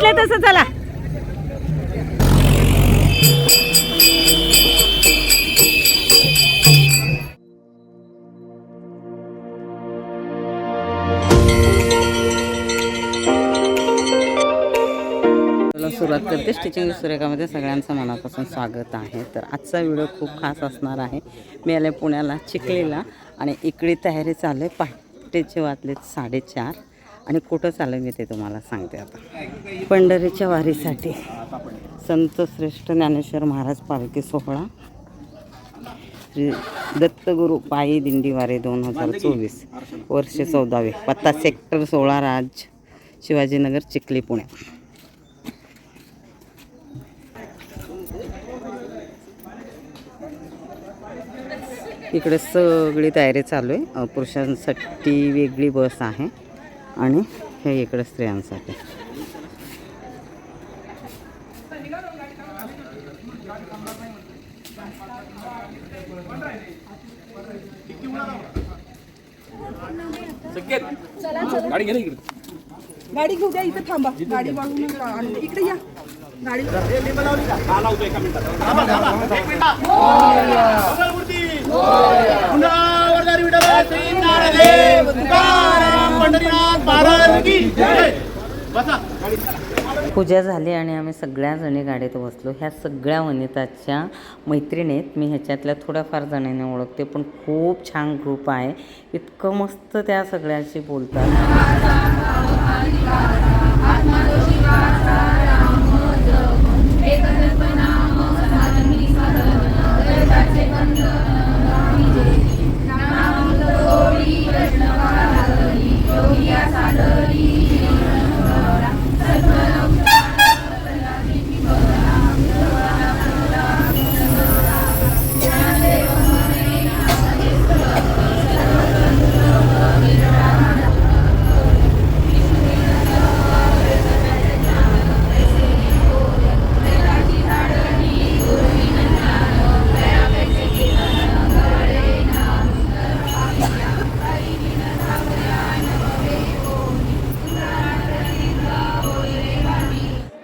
सांगितलंय तसं चला. सुरुवात करते. स्टिचिंग सुरेखामध्ये सगळ्यांचं मनापासून स्वागत आहे. तर आजचा व्हिडिओ खूप खास असणार आहे. मी आले पुण्याला चिखलीला आणि इकडे तयारी चालू आहे. पहाटेचे वाजलेत साडेचार. आणि कुठं चालू मी ते तुम्हाला सांगते आता. पंढरीच्या वारीसाठी संत श्रेष्ठ ज्ञानेश्वर महाराज पालखी सोहळा. श्री दत्तगुरु पायी दिंडीवारे दोन हजार चोवीस वर्ष चौदावे. पत्ता सेक्टर सोळा राज शिवाजीनगर चिखली पुणे. इकडे सगळी तयारी चालू आहे. पुरुषांसाठी वेगळी बस आहे. आणि हे इकडे स्त्रियांसाठी. गाडी घेऊ द्या इथे थांबा. गाडी इकडे या. गाडी पूजा झाली आणि आम्ही सगळ्या जणी गाडीत बसलो. ह्या सगळ्या वनिताच्या मैत्रिणीत मी ह्याच्यातल्या थोड्याफार जणांनी ओळखते पण खूप छान ग्रुप आहे. इतकं मस्त त्या सगळ्याशी बोलतात.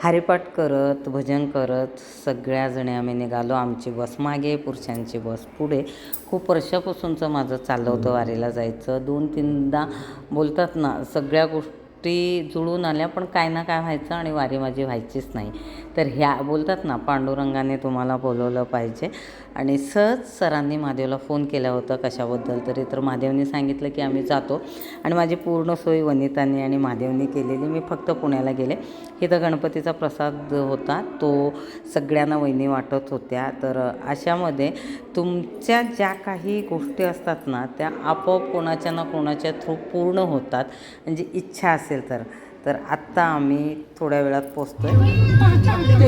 हरिपाठ करत भजन करत सगळ्या जणी आम्ही निघालो. आमची बस मागे पुरुषांची बस पुढे. खूप वर्षापासूनचं माझं चाललं होतं वारीला जायचं. दोन तीनदा बोलतात ना सगळ्या गोष्टी जुळून आल्या पण काय ना काय व्हायचं आणि वारी माझी व्हायचीच नाही. तर ह्या बोलतात ना पांडुरंगाने तुम्हाला बोलवलं पाहिजे. आणि सहज सरांनी महादेवला फोन केला होता कशाबद्दल तरी. तर महादेवने सांगितलं की आम्ही जातो. आणि माझी पूर्ण सोय वनितांनी आणि महादेवनी केलेली. मी फक्त पुण्याला गेले. इथं गणपतीचा प्रसाद होता. तो सगळ्यांना वहिनी वाटत होत्या. तर अशामध्ये तुमच्या ज्या काही गोष्टी असतात ना त्या आपोआप कोणाच्या ना कोणाच्या थ्रू पूर्ण होतात. म्हणजे इच्छा असेल तर. तर आत्ता आम्ही थोड्या वेळात पोचतोय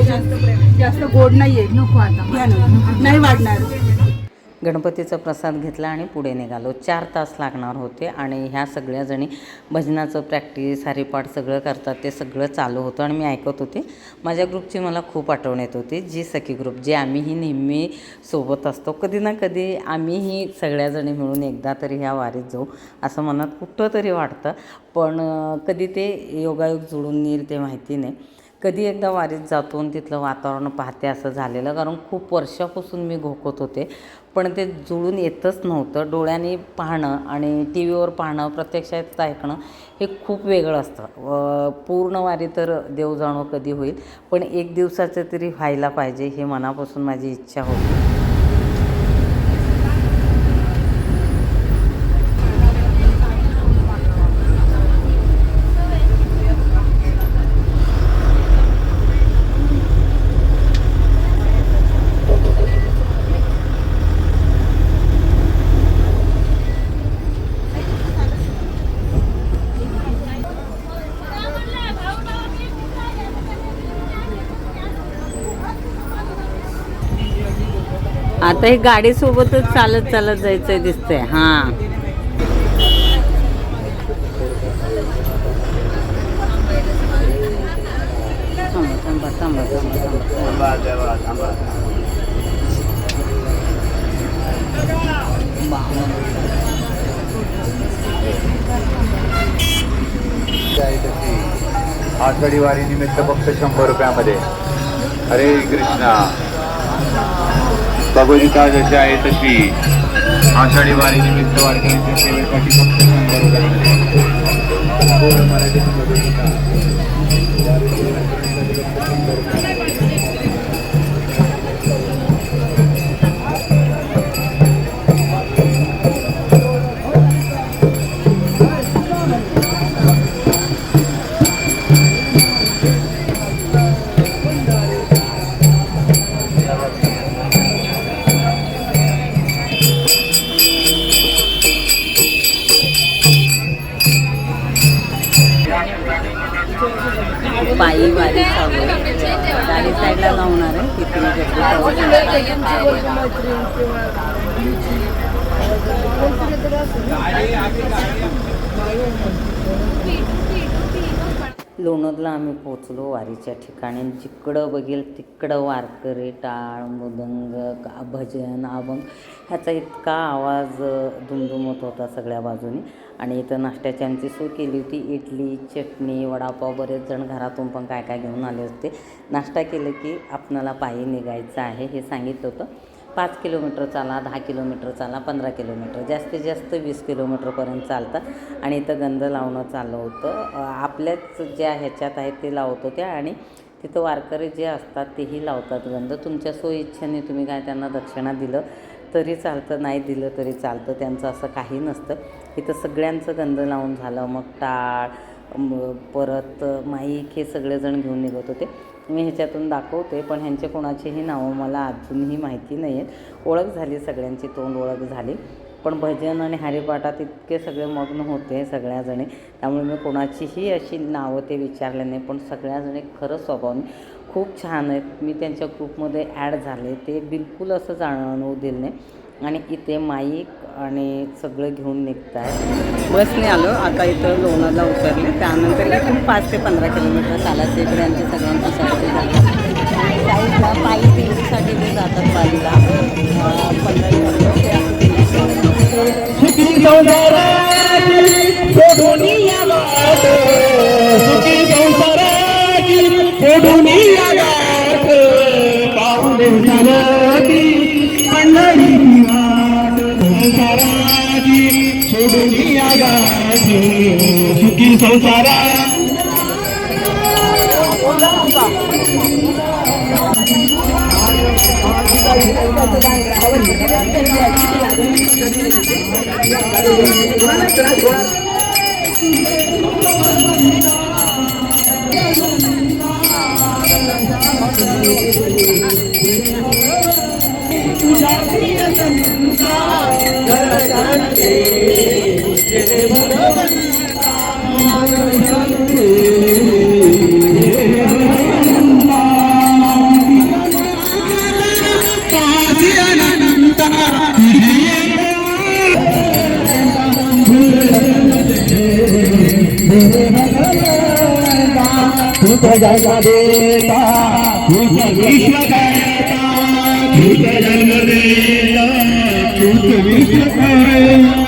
जास्त प्रेम जास्त गोड नाहीये. नको आता. नाही वाढणार गणपतीचा प्रसाद घेतला आणि पुढे निघालो. चार तास लागणार होते आणि ह्या सगळ्याजणी भजनाचं प्रॅक्टिस हरिपाठ सगळं करतात ते सगळं चालू होतं आणि मी ऐकत होते. माझ्या ग्रुपची मला खूप आठवण येत होती. जी सखी ग्रुप जे आम्हीही नेहमी सोबत असतो कधी ना कधी आम्हीही सगळ्याजणी मिळून एकदा तरी ह्या वारीत जाऊ असं मनात कुठं तरी वाटतं. पण कधी ते योगायोग जुळून येईल ते माहिती नाही. कधी एकदा वारीत जातो आणि तिथलं वातावरण पाहते असं झालेलं. कारण खूप वर्षापासून मी घोकत होते. पण ते जुळून येतच नव्हतं. डोळ्याने पाहणं आणि टी व्हीवर पाहणं प्रत्यक्षात ऐकणं हे खूप वेगळं असतं. पूर्ण वारी तर देव जाणो कधी होईल पण एक दिवसाचं तरी व्हायला पाहिजे हे मनापासून माझी इच्छा होती. आता हे गाडीसोबतच चालत चालत जायचं दिसतंय हा. थांबा थांबा थांबा थांबा थांबा. आषाढी वारी निमित्त फक्त शंभर रुपयामध्ये. हरे कृष्णा. भगवद्गीता जशी आहे तशी. आषाढी वारी निमित्त वारकऱ्यांच्या सेवेसाठी फक्त शंभर रुपयामध्ये पूर्ण पायी वारी चालू आहे. गाडी साईडला जाणार आहे. तिथे गर्दी पाहू लोणदला आम्ही पोचलो वारीच्या ठिकाणी. जिकडं बघेल तिकडं वारकरी टाळ मृदंग का भजन अभंग ह्याचा इतका आवाज दुमदुमत होता सगळ्या बाजूनी. आणि इथं नाश्त्याची आमची सोय केली होती. इडली चटणी वडापाव बरेच जण घरातून पण काय काय घेऊन आले होते. नाश्ता केलं की आपणाला पायी निघायचं आहे हे सांगितलं होतं. पाच किलोमीटर चाला दहा किलोमीटर चाला पंधरा किलोमीटर जास्तीत जास्त वीस किलोमीटरपर्यंत चालतं. आणि इथं गंध लावणं चालू होतं. आपल्याच ज्या ह्याच्यात आहेत ते लावत होत्या आणि तिथं वारकरी जे असतात तेही लावतात गंध. तुमच्या सोयीच्छेने तुम्ही काय त्यांना दक्षिणा दिलं तरी चालतं नाही दिलं तरी चालतं त्यांचं असं काही नसतं. इथं सगळ्यांचं गंध लावून झालं. मग टाळ परत माईक हे सगळेजण घेऊन निघत होते. मी ह्याच्यातून दाखवते पण ह्यांचे कोणाचीही नावं मला अजूनही माहिती नाही आहेत ओळख झाली सगळ्यांची तोंड ओळख झाली. पण भजन आणि हरिपाठात इतके सगळे मग्न होते सगळ्याजणी त्यामुळे मी कोणाचीही अशी नावं ते विचारले नाही पण सगळ्याजणी खरंच स्वभावने खूप छान आहेत. मी त्यांच्या ग्रुपमध्ये ॲड झाले. ते बिलकुल असं जाणवू दिलं नाही. आणि इथे माईक आणि सगळं घेऊन निघत आहे बसने आलो आता इथं लोणाला उतरले. त्यानंतर इथून पाच ते पंधरा किलोमीटर चालायचं इकडे आमची सगळ्यांची सर्दी झाली साईडला पायी दिंडीसाठी ते जातात वारीला पंधरा किलोमीटर. सुखी संसारा. तुझ जग देता तुझ विश्व करता तुझ जग देता तुझ विश्व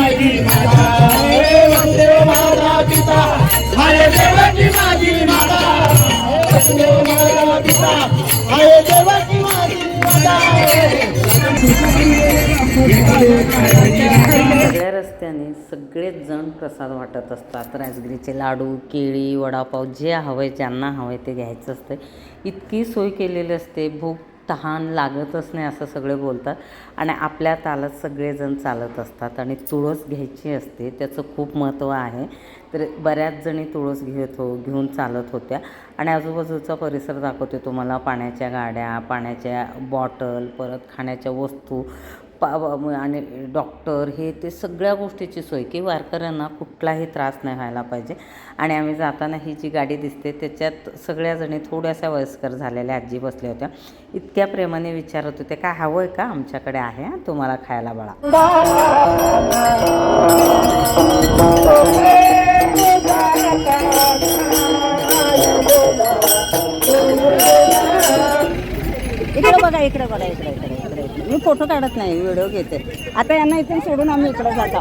माझी माता पिता आहे देवाची माझी माता वसुदेव पिता आहे देवाची माझी माता सगळ्या रस्त्याने सगळेच जण प्रसाद वाटत असतात. राजगिरीचे लाडू केळी वडापाव जे हवंय ज्यांना हवंय ते घ्यायचं असतं इतकी सोय केलेली असते. भूक तहान लागतच नाही असं सगळे बोलतात. आणि आपल्या तालात सगळेजण चालत असतात आणि तुळस घ्यायची असते. त्याचं खूप महत्त्व आहे. तर बऱ्याच जणी तुळस घेत हो घेऊन चालत होत्या. आणि आजूबाजूचा परिसर दाखवते तुम्हाला. पाण्याच्या गाड्या पाण्याच्या बॉटल परत खाण्याच्या वस्तू पा आणि डॉक्टर हे ते सगळ्या गोष्टीची सोय की वारकऱ्यांना कुठलाही त्रास नाही व्हायला पाहिजे. आणि आम्ही जाताना ही जी गाडी दिसते त्याच्यात सगळ्या जणी थोड्याशा वयस्कर झालेल्या आजी बसल्या होत्या. इतक्या प्रेमाने विचारत होते काय हवं आहे का? आमच्याकडे आहे तुम्हाला खायला बाळा. इकडे बघा इकडे बघा इकडे इकडे इकडे इकडे. मी फोटो काढत नाही व्हिडिओ घेते. आता यांना इथून सोडून आम्ही इकडे जातो.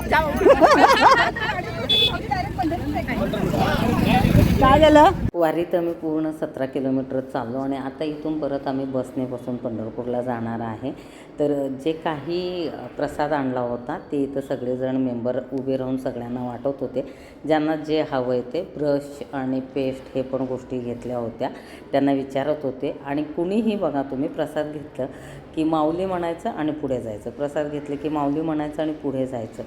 काय झालं? वारीत आम्ही पूर्ण सतरा किलोमीटर चाललो आणि आता इथून परत आम्ही बसने बसून पंढरपूरला जाणार आहे. तर जे काही प्रसाद आणला होता ते इथं सगळेजण मेंबर उभे राहून सगळ्यांना वाटत होते. ज्यांना जे हवं आहे ते ब्रश आणि पेस्ट हे पण गोष्टी घेतल्या होत्या. त्यांना विचारत होते. आणि कुणीही बघा तुम्ही प्रसाद घेतलं की माऊली म्हणायचं आणि पुढे जायचं. प्रसाद घेतले की माऊली म्हणायचं आणि पुढे जायचं.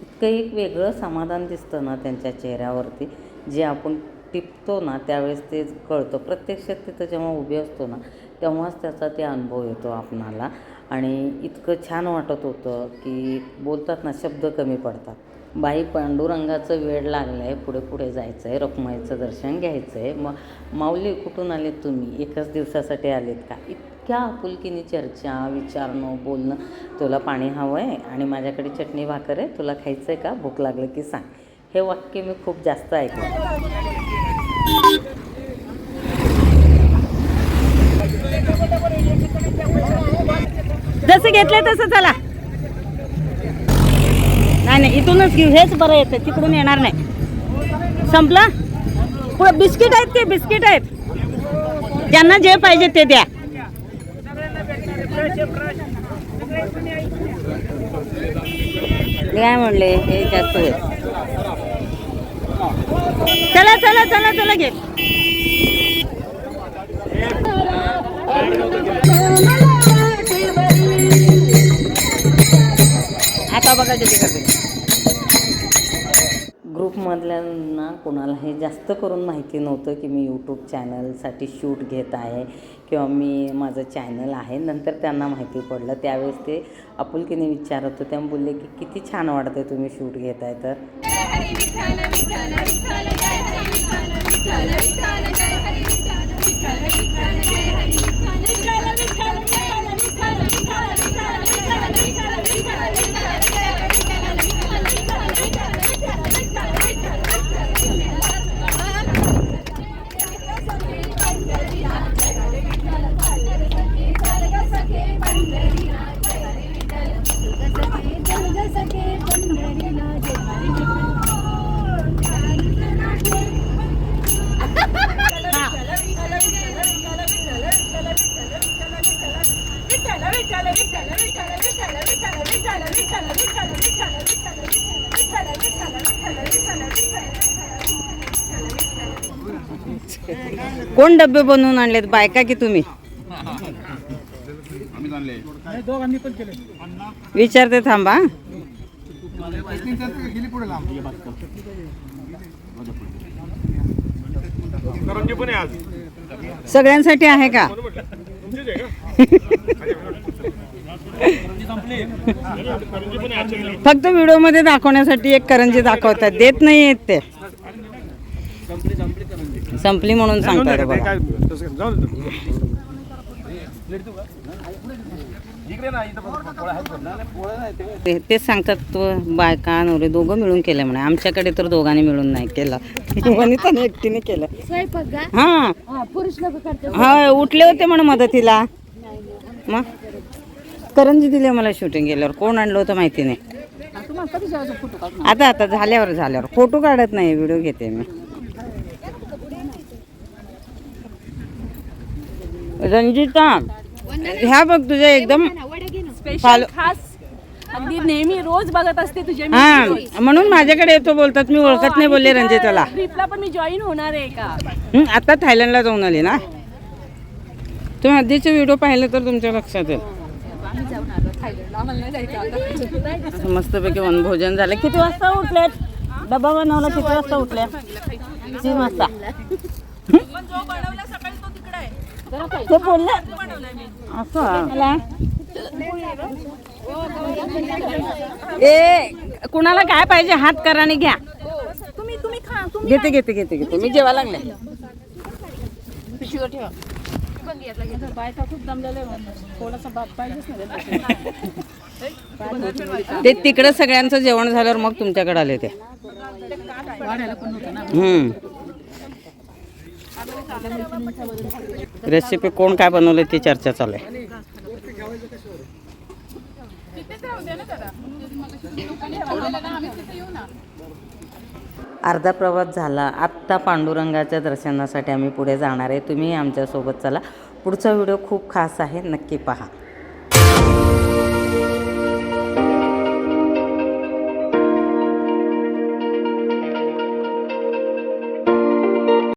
इतकं एक वेगळं समाधान दिसतं ना त्यांच्या चेहऱ्यावरती. जे आपण टिपतो ना त्यावेळेस ते कळतं. प्रत्यक्षात तिथं जेव्हा उभे असतो ना तेव्हाच त्याचा ते अनुभव येतो आपणाला. आणि इतकं छान वाटत होतं की बोलतात ना शब्द कमी पडतात. बाई पांडुरंगाचं वेळ लागलं आहे पुढे पुढे जायचं आहे रखमाईचं दर्शन घ्यायचं आहे मग माऊली कुठून आले तुम्ही? एकाच दिवसासाठी आलेत का? इतक्या आपुलकीने चर्चा विचारणं बोलणं. तुला पाणी हवं आहे आणि माझ्याकडे चटणी भाकर आहे. तुला खायचं आहे का? भूक लागलं की सांग. हे वाक्य मी खूप जास्त ऐकलं. जसं घेतलंय तसं चला. नाही नाही इथूनच घेऊ. हेच बरं येतं. तिकडून येणार नाही. संपला? पुढं बिस्किट आहेत की बिस्किट आहेत? ज्यांना जे पाहिजे ते द्या. काय म्हणले हे जास्त होईल. चला चला चला चला घे. आता बघा किती करते. कोणाला हे जास्त करून माहिती नव्हतं की मी यूट्यूब चॅनलसाठी शूट घेत आहे किंवा मी माझं चॅनल आहे. नंतर त्यांना माहिती पडलं. त्यावेळेस ते आपुलकीने विचारत होते आणि बोलले की किती छान वाटतं तुम्ही शूट घेत आहे तर कोण डबे बनवून आणलेत? बायका की तुम्ही? विचारते थांबा सगळ्यांसाठी आहे का? फक्त व्हिडिओमध्ये दाखवण्यासाठी एक करंजी दाखवतात. देत नाही आहेत ते. संपली म्हणून सांगतात बघा. ते तेच सांगतात तो बायका नवरे दोघं मिळून केलं म्हणे. आमच्याकडे तर दोघांनी मिळून नाही केलं. वनिताने एकटीने केलं. हां. हा उठले होते म्हणे मदतीला. मग? करंजी दिले मला शूटिंग केल्यावर कोण आणलं होतं माहिती नाही. आता आता झाल्यावर झाल्यावर. फोटो काढत नाही व्हिडिओ घेते मी. रंजिता ह्या बघ तुझ्या एकदम स्पेशल खास. अगदी नेहमी रोज बघत असते तुझे हा म्हणून माझ्याकडे येतो बोलतात मी ओळखत नाही बोलले रंजिताला. ट्रिपला पण मी जॉईन होणार आहे का? हं, आता थायलंडला जाऊन आली ना? तुम्ही आधीचे व्हिडिओ पाहिले तर तुमच्या लक्षात येईल. असं मस्तपैकी वनभोजन झालं. किती वाजता उठलेत? डबा बनवला किती वाजता उठल्या? तीन वाजता. ते बोलले. असं ए कुणाला काय पाहिजे हात करा आणि घ्या. घेते घेते घेते घेते. मी जेवा लागले. बायका खूप दमलेले थोडासा बाप पाहिजेच ना ते तिकडं सगळ्यांचं जेवण झाल्यावर मग तुमच्याकडे आले ते. हम्म. रेसिपी कोण काय बनवलं ती चर्चा चालू आहे. अर्धा प्रवास झाला. आत्ता पांडुरंगाच्या दर्शनासाठी आम्ही पुढे जाणार आहे. तुम्ही आमच्यासोबत चला. पुढचा व्हिडिओ खूप खास आहे. नक्की पहा.